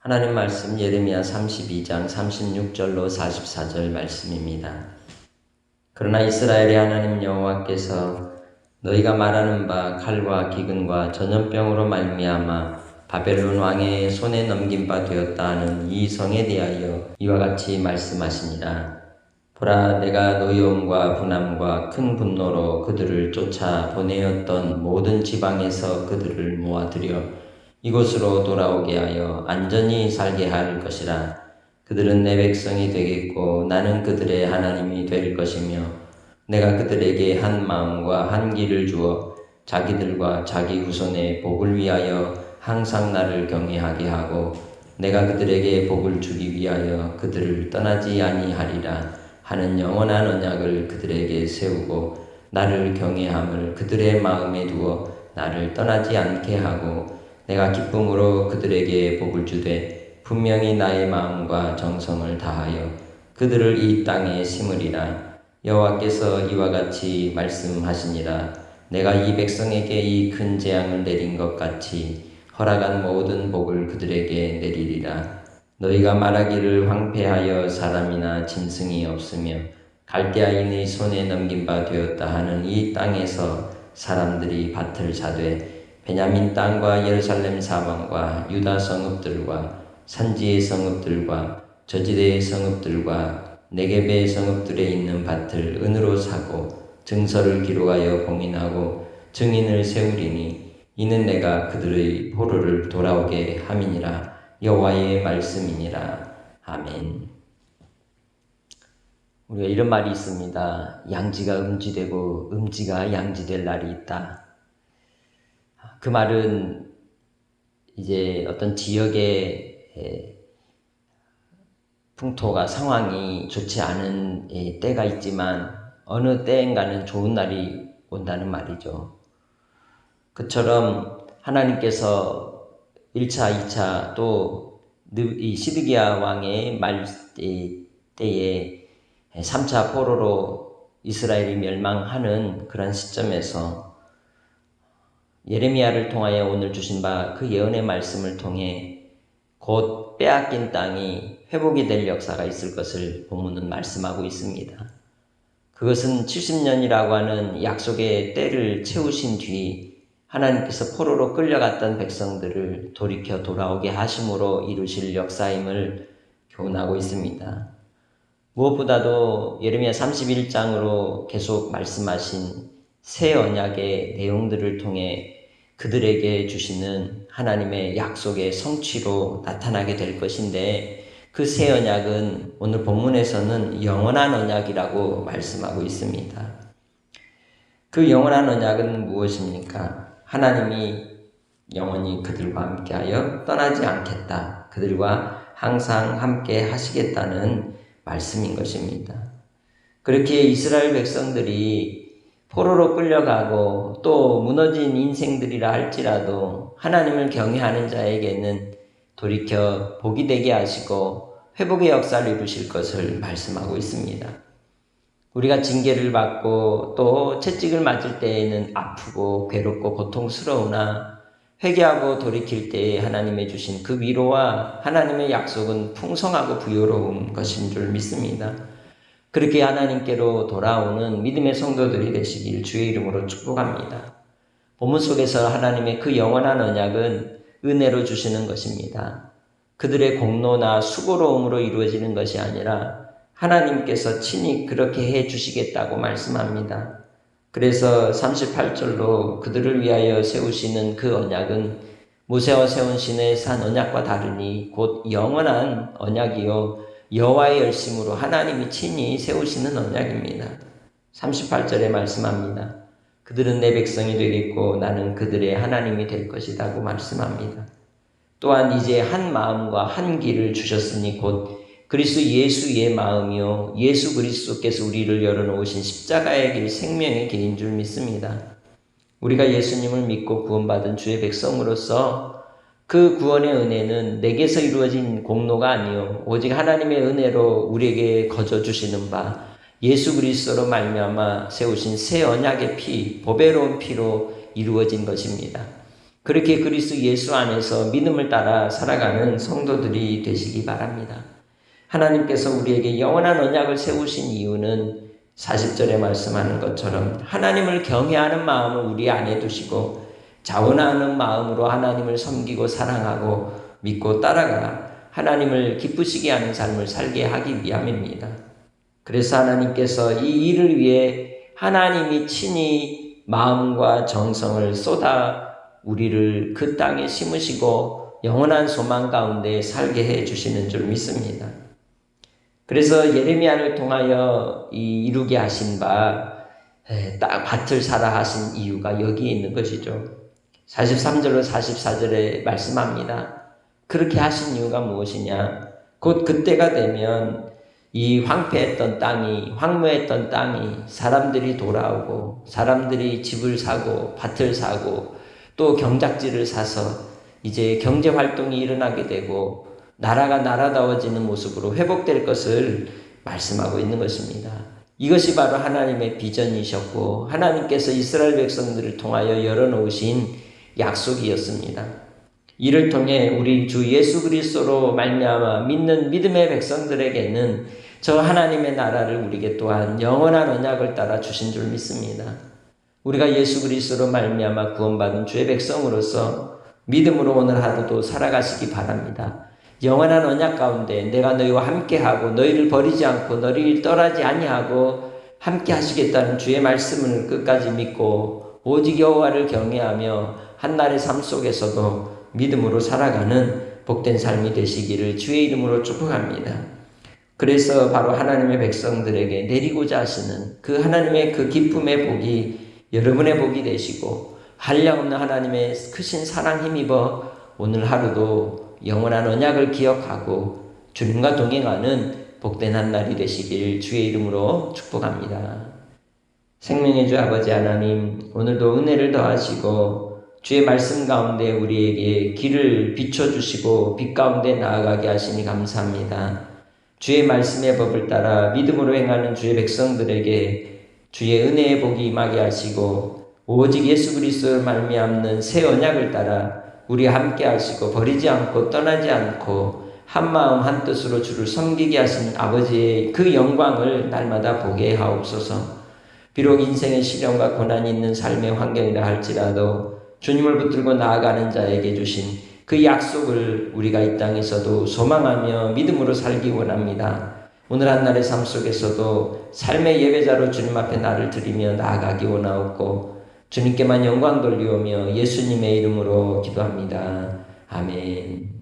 하나님 말씀 예레미야 32장 36절로 44절 말씀입니다. 그러나 이스라엘의 하나님 여호와께서 너희가 말하는 바 칼과 기근과 전염병으로 말미암아 바벨론 왕의 손에 넘긴 바 되었다 하는 이 성에 대하여 이와 같이 말씀하시니라. 보라 내가 노여움과 분함과 큰 분노로 그들을 쫓아 보내었던 모든 지방에서 그들을 모아들여 이곳으로 돌아오게 하여 안전히 살게 할 것이라. 그들은 내 백성이 되겠고 나는 그들의 하나님이 될 것이며 내가 그들에게 한 마음과 한 길을 주어 자기들과 자기 후손의 복을 위하여 항상 나를 경외하게 하고 내가 그들에게 복을 주기 위하여 그들을 떠나지 아니하리라 하는 영원한 언약을 그들에게 세우고 나를 경외함을 그들의 마음에 두어 나를 떠나지 않게 하고 내가 기쁨으로 그들에게 복을 주되 분명히 나의 마음과 정성을 다하여 그들을 이 땅에 심으리라. 여호와께서 이와 같이 말씀하시니라. 내가 이 백성에게 이 큰 재앙을 내린 것 같이 허락한 모든 복을 그들에게 내리리라. 너희가 말하기를 황폐하여 사람이나 짐승이 없으며 갈대아인의 손에 넘긴 바 되었다 하는 이 땅에서 사람들이 밭을 사되 베냐민 땅과 예루살렘 사방과 유다 성읍들과 산지의 성읍들과 저지대의 성읍들과 네게베의 성읍들에 있는 밭을 은으로 사고 증서를 기록하여 공인하고 증인을 세우리니 이는 내가 그들의 포로를 돌아오게 함이니라 여호와의 말씀이니라 아멘. 우리가 이런 말이 있습니다. 양지가 음지되고 음지가 양지될 날이 있다. 그 말은 이제 어떤 지역의 풍토가 상황이 좋지 않은 때가 있지만 어느 때인가는 좋은 날이 온다는 말이죠. 그처럼 하나님께서 1차, 2차 또 이 시드기야 왕의 말 때에 3차 포로로 이스라엘이 멸망하는 그런 시점에서 예레미야를 통하여 오늘 주신 바 그 예언의 말씀을 통해 곧 빼앗긴 땅이 회복이 될 역사가 있을 것을 본문은 말씀하고 있습니다. 그것은 70년이라고 하는 약속의 때를 채우신 뒤 하나님께서 포로로 끌려갔던 백성들을 돌이켜 돌아오게 하심으로 이루실 역사임을 교훈하고 있습니다. 무엇보다도 예레미야 31장으로 계속 말씀하신 새 언약의 내용들을 통해 그들에게 주시는 하나님의 약속의 성취로 나타나게 될 것인데 그 새 언약은 오늘 본문에서는 영원한 언약이라고 말씀하고 있습니다. 그 영원한 언약은 무엇입니까? 하나님이 영원히 그들과 함께하여 떠나지 않겠다. 그들과 항상 함께 하시겠다는 말씀인 것입니다. 그렇게 이스라엘 백성들이 포로로 끌려가고 또 무너진 인생들이라 할지라도 하나님을 경외하는 자에게는 돌이켜 복이 되게 하시고 회복의 역사를 이루실 것을 말씀하고 있습니다. 우리가 징계를 받고 또 채찍을 맞을 때에는 아프고 괴롭고 고통스러우나 회개하고 돌이킬 때에 하나님의 주신 그 위로와 하나님의 약속은 풍성하고 부여로운 것인 줄 믿습니다. 그렇게 하나님께로 돌아오는 믿음의 성도들이 되시길 주의 이름으로 축복합니다. 본문 속에서 하나님의 그 영원한 언약은 은혜로 주시는 것입니다. 그들의 공로나 수고로움으로 이루어지는 것이 아니라 하나님께서 친히 그렇게 해 주시겠다고 말씀합니다. 그래서 38절로 그들을 위하여 세우시는 그 언약은 모세와 세운 신의 산 언약과 다르니 곧 영원한 언약이요 여호와의 열심으로 하나님이 친히 세우시는 언약입니다. 38절에 말씀합니다. 그들은 내 백성이 되겠고 나는 그들의 하나님이 될 것이라고 말씀합니다. 또한 이제 한 마음과 한 길을 주셨으니 곧 그리스도 예수의 마음이요 예수 그리스도께서 우리를 열어놓으신 십자가의 길 생명의 길인 줄 믿습니다. 우리가 예수님을 믿고 구원받은 주의 백성으로서 그 구원의 은혜는 내게서 이루어진 공로가 아니요 오직 하나님의 은혜로 우리에게 거저 주시는 바 예수 그리스도로 말미암아 세우신 새 언약의 피 보배로운 피로 이루어진 것입니다. 그렇게 그리스도 예수 안에서 믿음을 따라 살아가는 성도들이 되시기 바랍니다. 하나님께서 우리에게 영원한 언약을 세우신 이유는 40절에 말씀하는 것처럼 하나님을 경외하는 마음을 우리 안에 두시고 자원하는 마음으로 하나님을 섬기고 사랑하고 믿고 따라가 하나님을 기쁘시게 하는 삶을 살게 하기 위함입니다. 그래서 하나님께서 이 일을 위해 하나님이 친히 마음과 정성을 쏟아 우리를 그 땅에 심으시고 영원한 소망 가운데 살게 해 주시는 줄 믿습니다. 그래서 예레미야를 통하여 이 이루게 하신 바, 딱 밭을 사라 하신 이유가 여기에 있는 것이죠. 43절로 44절에 말씀합니다. 그렇게 하신 이유가 무엇이냐? 곧 그때가 되면 이 황폐했던 땅이, 황무했던 땅이 사람들이 돌아오고, 사람들이 집을 사고, 밭을 사고, 또 경작지를 사서 이제 경제 활동이 일어나게 되고, 나라가 나라다워지는 모습으로 회복될 것을 말씀하고 있는 것입니다. 이것이 바로 하나님의 비전이셨고 하나님께서 이스라엘 백성들을 통하여 열어놓으신 약속이었습니다. 이를 통해 우리 주 예수 그리스도로 말미암아 믿는 믿음의 백성들에게는 저 하나님의 나라를 우리에게 또한 영원한 언약을 따라 주신 줄 믿습니다. 우리가 예수 그리스도로 말미암아 구원받은 주의 백성으로서 믿음으로 오늘 하루도 살아가시기 바랍니다. 영원한 언약 가운데 내가 너희와 함께하고 너희를 버리지 않고 너희를 떠나지 아니하고 함께 하시겠다는 주의 말씀을 끝까지 믿고 오직 여호와를 경외하며 한날의 삶 속에서도 믿음으로 살아가는 복된 삶이 되시기를 주의 이름으로 축복합니다. 그래서 바로 하나님의 백성들에게 내리고자 하시는 그 하나님의 그 기쁨의 복이 여러분의 복이 되시고 한량없는 하나님의 크신 사랑 힘입어 오늘 하루도 영원한 언약을 기억하고 주님과 동행하는 복된 한 날이 되시길 주의 이름으로 축복합니다. 생명의 주 아버지 하나님, 오늘도 은혜를 더하시고 주의 말씀 가운데 우리에게 길을 비춰주시고 빛 가운데 나아가게 하시니 감사합니다. 주의 말씀의 법을 따라 믿음으로 행하는 주의 백성들에게 주의 은혜의 복이 임하게 하시고 오직 예수 그리스도를 말미암는 새 언약을 따라 우리 함께 하시고 버리지 않고 떠나지 않고 한 마음 한 뜻으로 주를 섬기게 하신 아버지의 그 영광을 날마다 보게 하옵소서. 비록 인생의 시련과 고난이 있는 삶의 환경이라 할지라도 주님을 붙들고 나아가는 자에게 주신 그 약속을 우리가 이 땅에서도 소망하며 믿음으로 살기 원합니다. 오늘 한날의 삶 속에서도 삶의 예배자로 주님 앞에 나를 드리며 나아가기 원하옵고 주님께만 영광 돌리오며 예수님의 이름으로 기도합니다. 아멘.